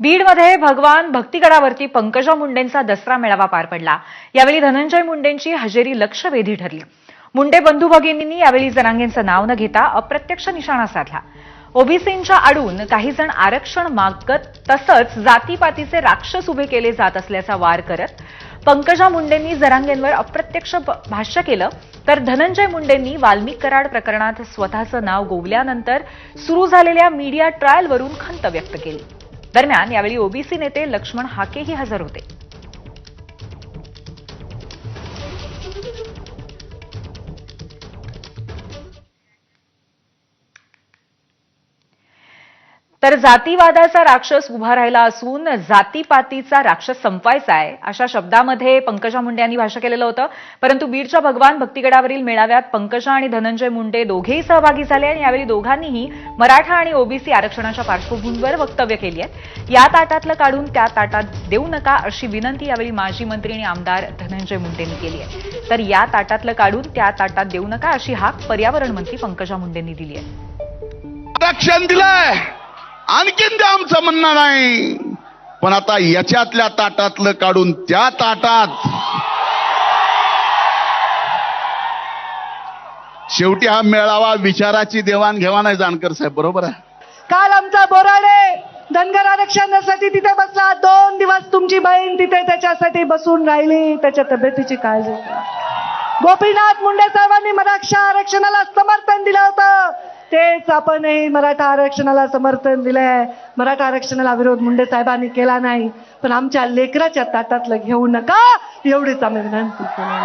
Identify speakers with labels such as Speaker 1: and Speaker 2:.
Speaker 1: बीडमध्ये भगवान भक्तिगडावरती पंकजा मुंडेंचा दसरा मेळावा पार पडला. यावेळी धनंजय मुंडेंची हजेरी लक्षवेधी ठरली. मुंडे बंधू भगिनींनी यावेळी जनांगेंचं नाव न घेता अप्रत्यक्ष निशाणा साधला. ओबीसींच्या आडून काही जण आरक्षण मागत तसंच जातीपातीचे राक्षस उभे केले जात असल्याचा वार करत पंकजा मुंडेंनी जरांगेंवर अप्रत्यक्ष भाष्य केलं तर धनंजय मुंडेंनी वाल्मिक कराड प्रकरणात स्वतःचं नाव गोवल्यानंतर सुरू झालेल्या मीडिया ट्रायलवरून खंत व्यक्त केली. दरम्यान यावेळी ओबीसी नेते लक्ष्मण हाकेही हजर होते. तर जातीवादाचा राक्षस उभा राहिला असून जातीपातीचा राक्षस संपवायचा आहे अशा शब्दामध्ये पंकजा मुंडे यांनी भाष्य केलेलं होतं. परंतु बीडच्या भगवान भक्तिगडावरील मेळाव्यात पंकजा आणि धनंजय मुंडे दोघेही सहभागी झाले आणि यावेळी दोघांनीही मराठा आणि ओबीसी आरक्षणाच्या पार्श्वभूमीवर वक्तव्य केली आहेत. या ताटातलं काढून त्या ताटात देऊ नका अशी विनंती यावेळी माजी मंत्री आणि आमदार धनंजय मुंडेंनी केली आहे. तर या ताटातलं काढून त्या ताटात देऊ नका अशी हाक पर्यावरण मंत्री पंकजा मुंडेंनी दिली आहे.
Speaker 2: आरक्षण दिलंय. आणखीन ते आमचं म्हणणं नाही. पण आता याच्यातल्या ताटातलं काढून त्या ताटात शेवटी हा मेळावा विचाराची देवाणघेवाण आहे जानकर साहेब. बरोबर आहे?
Speaker 3: काल आमचा बोराडे धनगर आरक्षणासाठी तिथे बसला. दोन दिवस तुमची बहीण तिथे त्याच्यासाठी बसून राहिली. त्याच्या तब्येतीची काळजी गोपीनाथ मुंडे साहेबांनी मराठा आरक्षणाला समर्थन दिलं होतं. तेच आपणही मराठा आरक्षणाला समर्थन दिलंय. मराठा आरक्षणाला विरोध मुंडे साहेबांनी केला नाही. पण आमच्या लेकराच्या ताटातलं घेऊ नका. एवढीच आम्ही विनंती केली